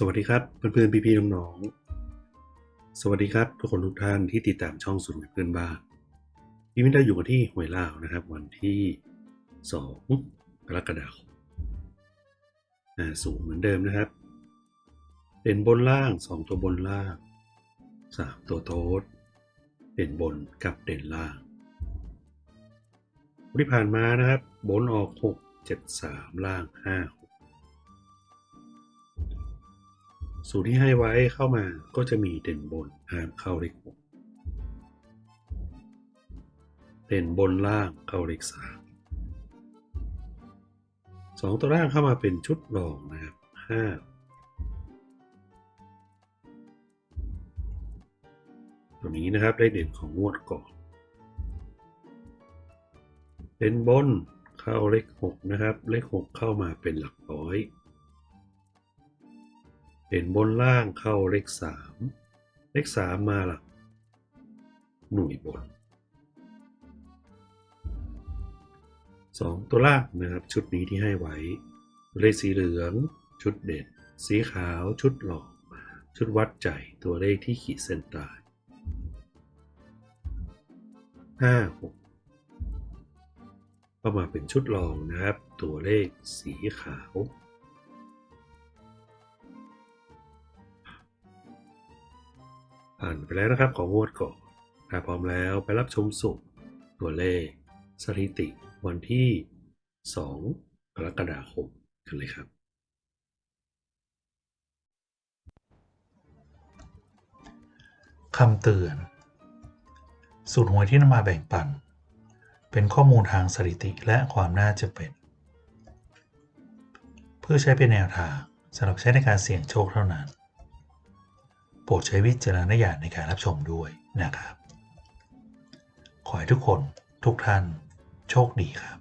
สวัสดีครับเพื่อนๆพี่ๆน้องๆสวัสดีครับ ทุกคนทุกท่านที่ติดตามช่องสุนเพื่อนบ้านพี่มินได้อยู่กันที่หวยลาวนะครับ วันที่ 2 กรกฎาคมอ่าสูงเหมือนเดิมนะครับ เป็นบนล่าง 2 ตัวบนล่าง 3 ตัวโต๊ดเป็นบนกับเด่นล่างที่ผ่านมานะครับ บนออก 6 7 3 ล่าง 5 สูตรที่ให้ไว้เข้ามาก็จะมีเด่นบนห้ามเข้าเลขหกเด่นบนล่างเข้าเลขสามสองตัวล่างเข้ามาเป็นชุดรองนะครับห้าตัวนี้นะครับได้เด่นของงวดก่อนเป็นบนเข้าเลขหกนะครับ เลขหกเข้ามาเป็นหลักร้อย เป็นบนล่างเข้าเลขสามเลขสามมาหลักหน่วยบนสองตัวล่างนะครับชุดนี้ที่ให้ไว้เลขสีเหลือง ชุดเด่นสีขาวชุดหลอก ชุดวัดใจตัวเลขที่ขีดเส้นใต้ห้าหกก็มาเป็นชุดรองนะครับ ตัวเลขสีขาว ผ่านไปแล้วนะครับของงวดก่อนถ้าพร้อมแล้วไปรับชมสุขตัวเลข สถิติวันที่ 2 กรกฎาคมกันเลยครับ คำเตือน สูตรหวยที่นำมาแบ่งปัน เป็นข้อมูลทางสถิติและความน่าจะเป็น เพื่อใช้เป็นแนวทางสำหรับใช้ในการเสี่ยงโชคเท่านั้น โปรดใช้วิจารณญาณในการรับชมด้วยนะครับ ขอให้ทุกคนทุกท่านโชคดีครับ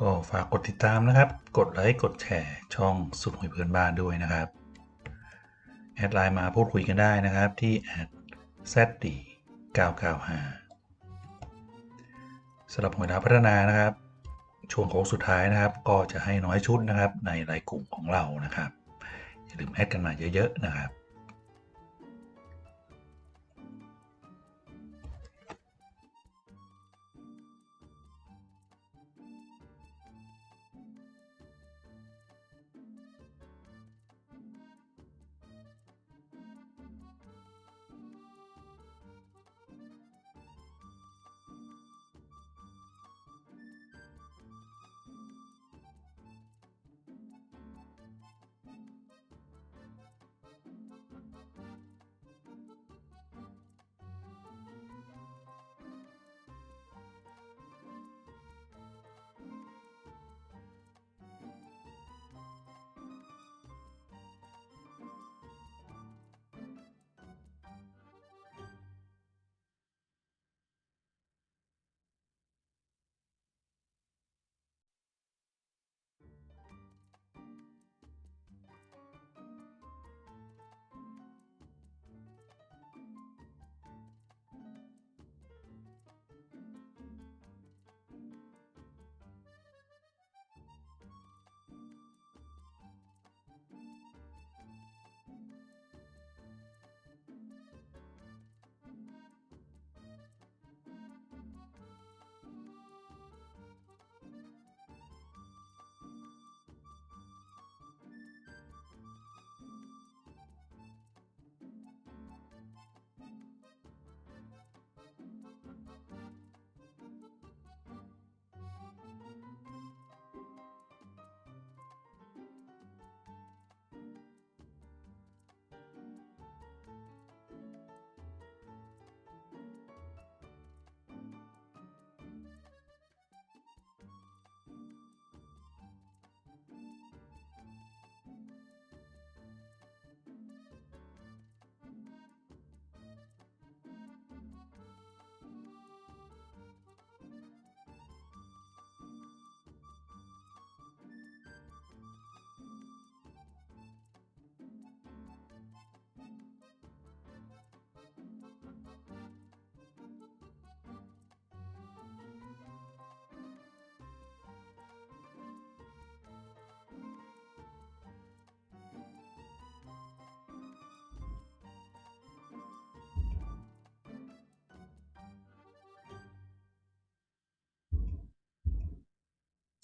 ก็ฝากกดติดตามนะครับ กดไลค์ กดแชร์ ช่องสุดหวยเพื่อนบ้านด้วยนะครับ แอดไลน์มาพูดคุยกันได้นะครับที่แอด zd 995สำหรับหวยดาวพัฒนานะครับ ช่วงโค้งสุดท้ายนะครับ ก็จะให้น้อยชุดนะครับในรายกลุ่มของเรานะครับอย่าลืมแอดกันมาเยอะๆนะครับ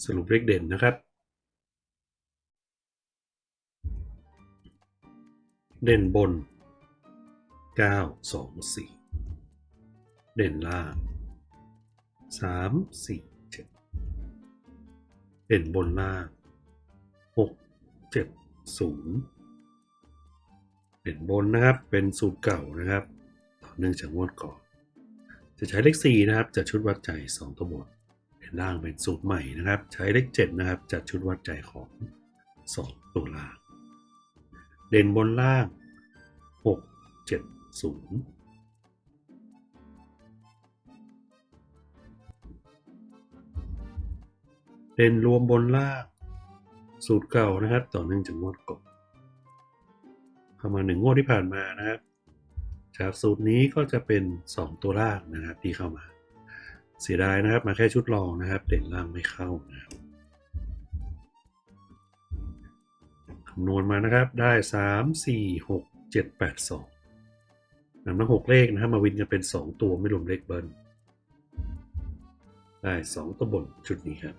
สรุปเลขเด่นนะครับ เด่นบน 9 2 4 เด่นล่าง 3 4 7 เด่นบนล่าง 6 7 0 เด่นบนนะครับเป็นสูตรเก่านะครับ ต่อเนื่องจากงวดก่อน จะใช้เลข 4 นะครับจัดชุดวัดใจ 2 ตัวบนเด่น ล่างเป็นสูตรใหม่นะครับ ใช้เลข7นะครับจัดชุดวัดใจของ 2 ตัวล่าง เด่นบนล่าง 6 7 0 เด่นรวมบนล่าง สูตรเก่านะครับ ต่อเนื่องจากงวดก่อนเข้ามาหนึ่งงวดที่ผ่านมานะครับ จากสูตรนี้ก็จะเป็น 2 ตัวล่างนะครับที่เข้ามา เสียดายนะครับ มาแค่ชุดรองนะครับ เด่นล่างไม่เข้านะครับคำนวณมานะครับได้ 3 4 6 7 8 2นำทั้ง6เลขนะครับมาวินกันเป็น 2 ตัวไม่รวมเลขเบิ้ลได้ 2 ตัวบนชุดนี้ครับ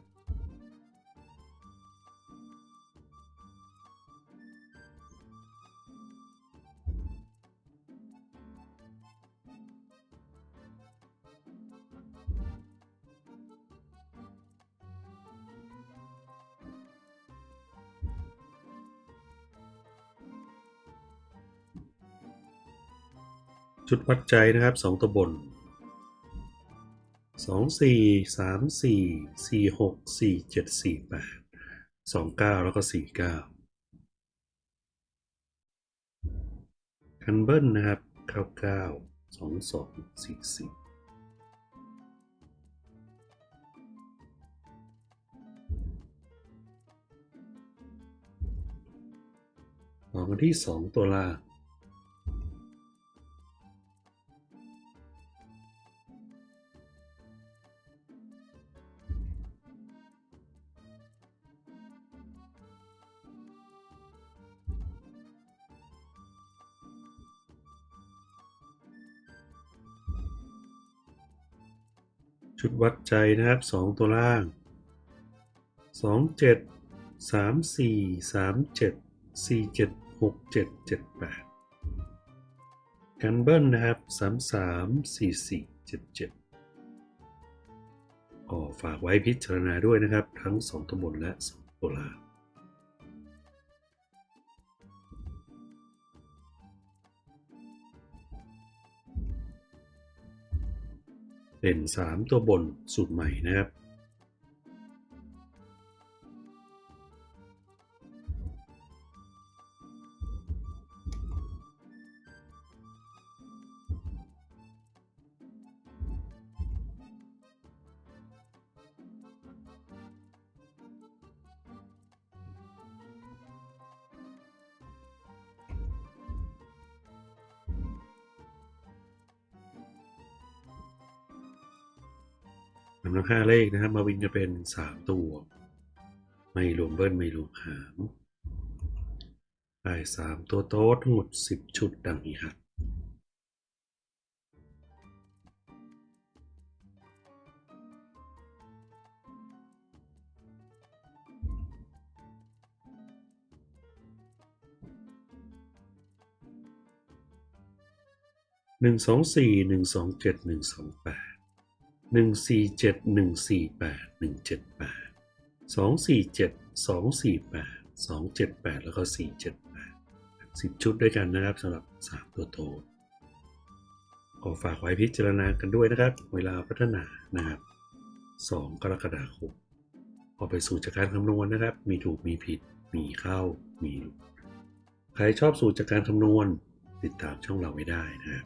ชุดวัดใจนะครับสองตัวบนสองสี่สามสี่สี่หกสี่เจ็ดสี่แปดสองเก้าแล้วก็สี่เก้าคันเบิลนะครับเก้าเก้าสองสองสี่สี่ออกมาที่สองตัวล่าง ชุดวัดใจนะครับสองตัวล่างสองเจ็ดสามสี่สามเจ็ดสี่เจ็ดหกเจ็ดเจ็ดแปดกันเบิ้ลนะครับสามสามสี่สี่เจ็ดเจ็ดก็ฝากไว้พิจารณาด้วยนะครับ ทั้งสองตัวบนและสองตัวล่าง เป็นสามตัวบนสูตรใหม่นะครับำทั้งห้าเลขนะครับ มาวิ่งจะเป็นสามตัว ไม่รวมเบิ้ลไม่รวมหามได้สามตัวโต๊ดทั้งหมดสิบชุดดังนี้ครับหนึ่งสองสี่หนึ่งสองเจ็ดหนึ่งสองแปด หนึ่งสี่เจ็ดหนึ่งสี่แปดหนึ่งเจ็ดแปดสองสี่เจ็ดสองสี่แปดสองเจ็ดแปดแล้วก็สี่เจ็ดแปดสิบชุดด้วยกันนะครับสำหรับสามตัวโตขอฝากไว้พิจารณากันด้วยนะครับ เวลาพัฒนานะครับสองกรกฎาคมพอไปสู่จากการคำนวณนะครับ มีถูกมีผิด มีเข้ามีหลุดใครชอบสูตรจากการคำนวณ ติดตามช่องเราไม่ได้นะครับ